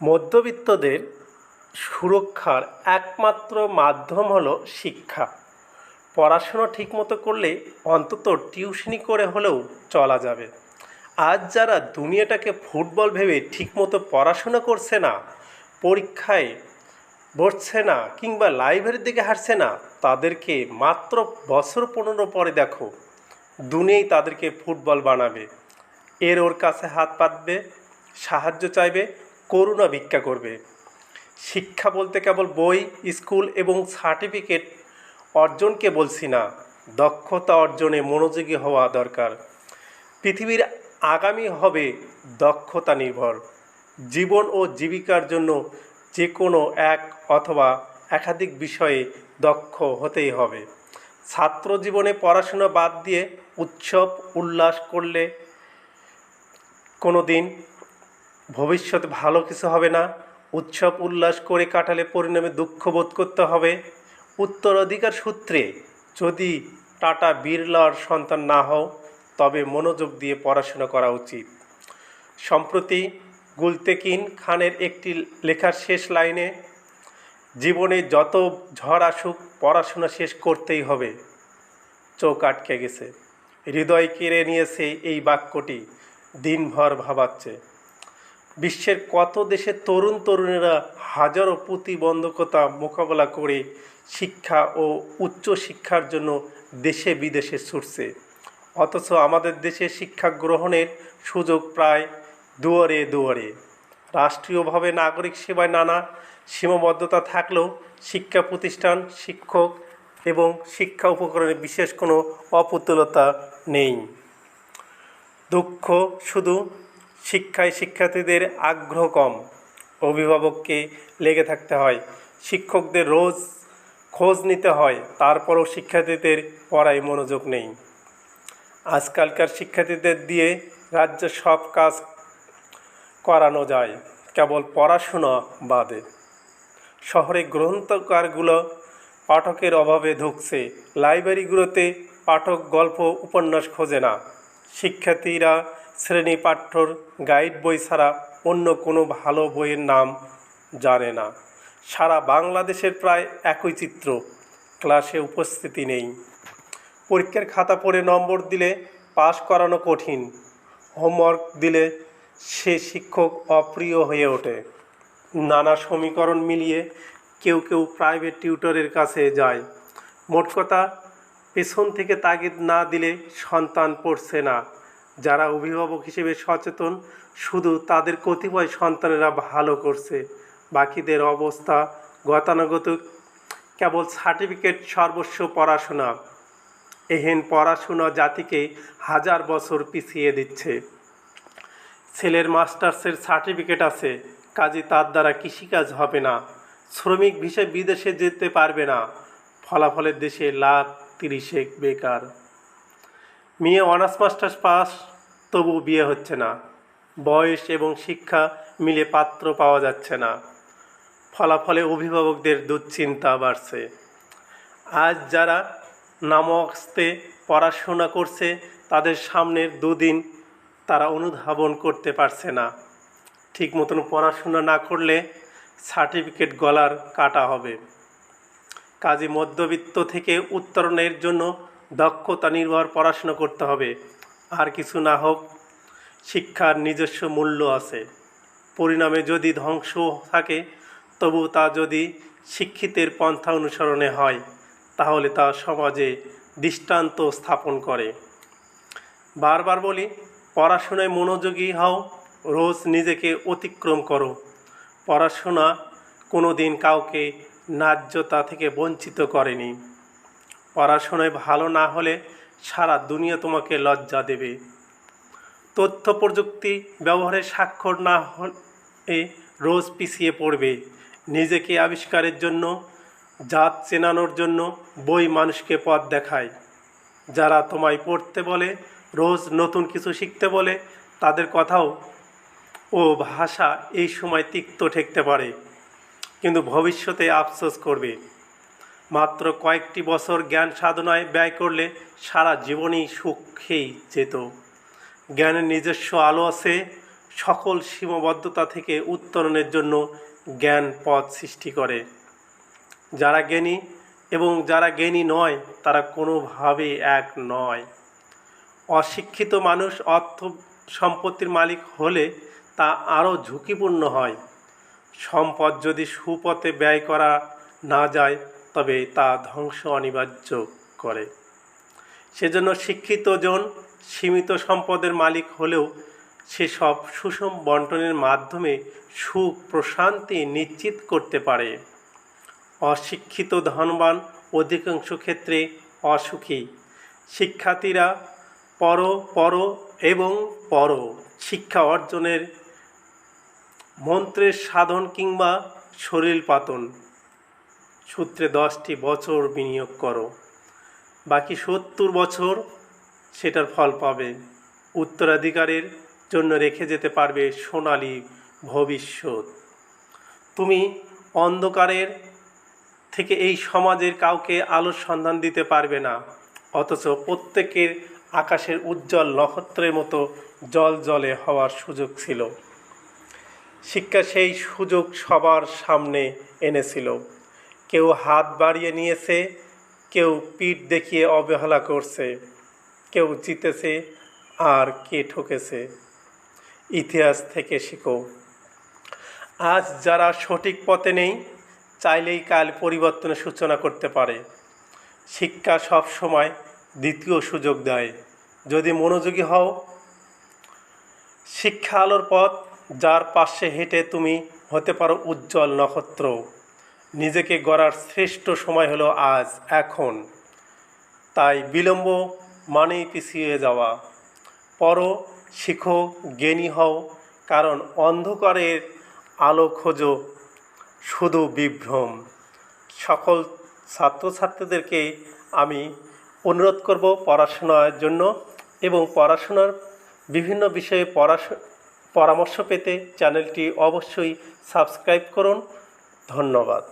মধ্যবিত্তদের সুরক্ষার একমাত্র মাধ্যম হলো শিক্ষা। পড়াশুনো ঠিকমতো করলে অন্তত টিউশনি করে হলেও চলা যাবে। আজ যারা দুনিয়াটাকে ফুটবল ভেবে ঠিকমতো পড়াশুনো করছে না, পরীক্ষায় বসছে না কিংবা লাইব্রেরির দিকে হাঁটছে না, তাদেরকে মাত্র বছর পনেরো পরে দেখো, দুনিয়াই তাদেরকে ফুটবল বানাবে। এর ওর কাছে হাত পাতবে, সাহায্য চাইবে করুণা ভিক্ষা করবে। শিক্ষা বলতে কেবল বই, স্কুল এবং সার্টিফিকেট অর্জনকে বলছি না, দক্ষতা অর্জনে মনোযোগী হওয়া দরকার। পৃথিবীর আগামী হবে দক্ষতা নির্ভর। জীবন ও জীবিকার জন্য যে কোনো এক অথবা একাধিক বিষয়ে দক্ষ হতেই হবে। ছাত্র জীবনে পড়াশোনা বাদ দিয়ে উৎসব, উল্লাস করলে কোনো দিন ভবিষ্যতে ভালো কিছু হবে না। উৎসব উল্লাস করে কাটালে পরিণামে দুঃখ বোধ করতে হবে। উত্তরাধিকার সূত্রে যদি টাটা বিড়লার সন্তান না হও, তবে মনোযোগ দিয়ে পড়াশোনা করা উচিত। সম্প্রতি গুলতেকিন খানের একটি লেখার শেষ লাইনে, জীবনে যত ঝড় আসুক, পড়াশোনা শেষ করতেই হবে। চোখ আটকে গেছে। হৃদয় কেড়ে নিয়েছে এই বাক্যটি। দিনভর ভাবাচ্ছে। বিশ্বের কত দেশের তরুণ তরুণীরা হাজারো প্রতিবন্ধকতা মোকাবেলা করে শিক্ষা ও উচ্চ শিক্ষার জন্য দেশে বিদেশে ছুটছে। অথচ আমাদের দেশে শিক্ষা গ্রহণের সুযোগ প্রায় দুয়ারে দুয়ারে। রাষ্ট্রীয়ভাবে নাগরিক সেবায় নানা সীমাবদ্ধতা থাকলেও শিক্ষা প্রতিষ্ঠান, শিক্ষক এবং শিক্ষা উপকরণে বিশেষ কোনো অপুতুলতা নেই। দুঃখ শুধু শিক্ষায় শিক্ষার্থীদের আগ্রহ কম, অভিভাবককে লেগে থাকতে হয়, শিক্ষকদের রোজ খোঁজ নিতে হয়, তারপরও শিক্ষার্থীদের পড়ায় মনোযোগ নেই। আজকালকার শিক্ষার্থীদের দিয়ে রাজ্য সব কাজ করানো যায়, কেবল পড়াশোনা বাদে। শহরে গ্রন্থকারগুলো পাঠকের অভাবে ঢুকছে, লাইব্রেরিগুলোতে পাঠক গল্প, উপন্যাস খোঁজে না। শিক্ষার্থীরা শ্রেণি পাঠ্যর গাইড বই ছাড়া অন্য কোনো ভালো বইয়ের নাম জানে না। সারা বাংলাদেশের প্রায় একই চিত্র। ক্লাসে উপস্থিতি নেই। পরীক্ষার খাতা পড়ে নম্বর দিলে পাশ করানো কঠিন। হোমওয়ার্ক দিলে সে শিক্ষক অপ্রিয় হয়ে ওঠে। নানা সমীকরণ মিলিয়ে কেউ কেউ প্রাইভেট টিউটরের কাছে যায়। মোট কথা, পেছন থেকে তাগিদ না দিলে সন্তান পড়ছে না। যারা অভিভাবক হিসেবে সচেতন, শুধু তাদের কতিপয় সন্তানেরা ভালো করছে। বাকিদের অবস্থা গতানুগতিক। কেবল সার্টিফিকেট সর্বস্ব পড়াশোনা। এহেন পড়াশোনা জাতিকে হাজার বছর পিছিয়ে দিচ্ছে। ছেলের মাস্টার্সের সার্টিফিকেট আছে, কাজে তার দ্বারা কৃষিকাজ হবে না। শ্রমিক ভিসে বিদেশে যেতে পারবে না। ফলাফলের দেশে লাখ তিরিশেক বেকার। মেয়ে অনার্স মাস্টার্স পাস, তবু বিয়ে হচ্ছে না। বয়স এবং শিক্ষা মিলে পাত্র পাওয়া যাচ্ছে না। ফলাফলে অভিভাবকদের দুশ্চিন্তা বাড়ছে। আজ যারা নামস্তে পড়াশোনা করছে, তাদের সামনের দুদিন তারা অনুধাবন করতে পারছে না। ঠিক মতন পড়াশোনা না করলে সার্টিফিকেট গলার কাটা হবে। কাজে মধ্যবিত্ত থেকে উত্তরণের জন্য দক্ষতা নির্ভর পড়াশোনা করতে হবে। আর কিছু না হোক, শিক্ষার নিজস্ব মূল্য আছে। পরিণামে যদি ধ্বংস থাকে, তবু তা যদি শিক্ষিতের পন্থা অনুসরণে হয়, তাহলে তা সমাজে দৃষ্টান্ত স্থাপন করে। বারবার বলি, পড়াশোনায় মনোযোগী হও, রোজ নিজেকে অতিক্রম করো। পড়াশোনা কোনো দিন কাউকে ন্যায্যতা থেকে বঞ্চিত করেনি। পড়াশোনায় ভালো না হলে সারা দুনিয়া তোমাকে লজ্জা দেবে। তথ্য প্রযুক্তি ব্যবহারের স্বাক্ষর না হলে রোজ পিছিয়ে পড়বে। নিজেকে আবিষ্কারের জন্য, জাত চেনানোর জন্য বই মানুষকে পথ দেখায়। যারা তোমায় পড়তে বলে, রোজ নতুন কিছু শিখতে বলে, তাদের কথাও ও ভাষা এই সময় তিক্ত ঠেকতে পারে। কিন্তু ভবিষ্যতে আফসোস করবে। মাত্র কয়েকটি বছর জ্ঞান সাধনায় ব্যয় করলে সারা জীবনই সুখেই যেত। জ্ঞানের নিজস্ব আলো আছে, সকল সীমাবদ্ধতা থেকে উত্তরণের জন্য জ্ঞান পথ সৃষ্টি করে। যারা জ্ঞানী এবং যারা জ্ঞানী নয়, তারা কোনোভাবে এক নয়। অশিক্ষিত মানুষ অর্থ সম্পত্তির মালিক হলে তা আরও ঝুঁকিপূর্ণ হয়। সম্পদ যদি সুপথে ব্যয় করা না যায় তবে তা ধ্বংস অনিবার্য করে। সেজন্য শিক্ষিত জন সীমিত সম্পদের মালিক হলেও সেসব সুষম বন্টনের মাধ্যমে সুখ প্রশান্তি নিশ্চিত করতে পারে। অশিক্ষিত ধনবান অধিকাংশ ক্ষেত্রে অসুখী। শিক্ষার্থীরা পর পর এবং পর শিক্ষা অর্জনের মন্ত্রের সাধন কিংবা শরীর পাতন সূত্রে দশটি বছর বিনিয়োগ করো। বাকি সত্তর বছর সেটার ফল পাবে। উত্তরাধিকারের জন্য রেখে যেতে পারবে সোনালি ভবিষ্যৎ। তুমি অন্ধকারের থেকে এই সমাজের কাউকে আলোর সন্ধান দিতে পারবে না। অথচ প্রত্যেকের আকাশের উজ্জ্বল নক্ষত্রের মতো জল জলে হওয়ার সুযোগ ছিল। শিক্ষা সেই সুযোগ সবার সামনে এনেছিল। কেউ হাত বাড়িয়ে নিয়েছে, কেউ পিঠ দেখিয়ে অবহেলা করছে, কেউ জিতেছে আর কে ঠকেছে। ইতিহাস থেকে শিখো। আজ যারা সঠিক পথে নেই, চাইলেই কাল পরিবর্তনের সূচনা করতে পারে। শিক্ষা সব সময় দ্বিতীয় সুযোগ দেয়। যদি মনোযোগী হও, শিক্ষা আলোর পথ, যার পাশে হেঁটে তুমি হতে পারো উজ্জ্বল নক্ষত্র। নিজেকে গড়ার শ্রেষ্ঠ সময় হলো আজ, এখন। তাই বিলম্ব মানেই পিছিয়ে যাওয়া। পর শিখো, জ্ঞানী হও, কারণ অন্ধকারের আলো খোঁজো, শুধু বিভ্রম। সকল ছাত্রছাত্রীদেরকে আমি অনুরোধ করব পড়াশোনার জন্য এবং পড়াশোনার বিভিন্ন বিষয়ে পরামর্শ পেতে চ্যানেলটি অবশ্যই সাবস্ক্রাইব করুন। ধন্যবাদ।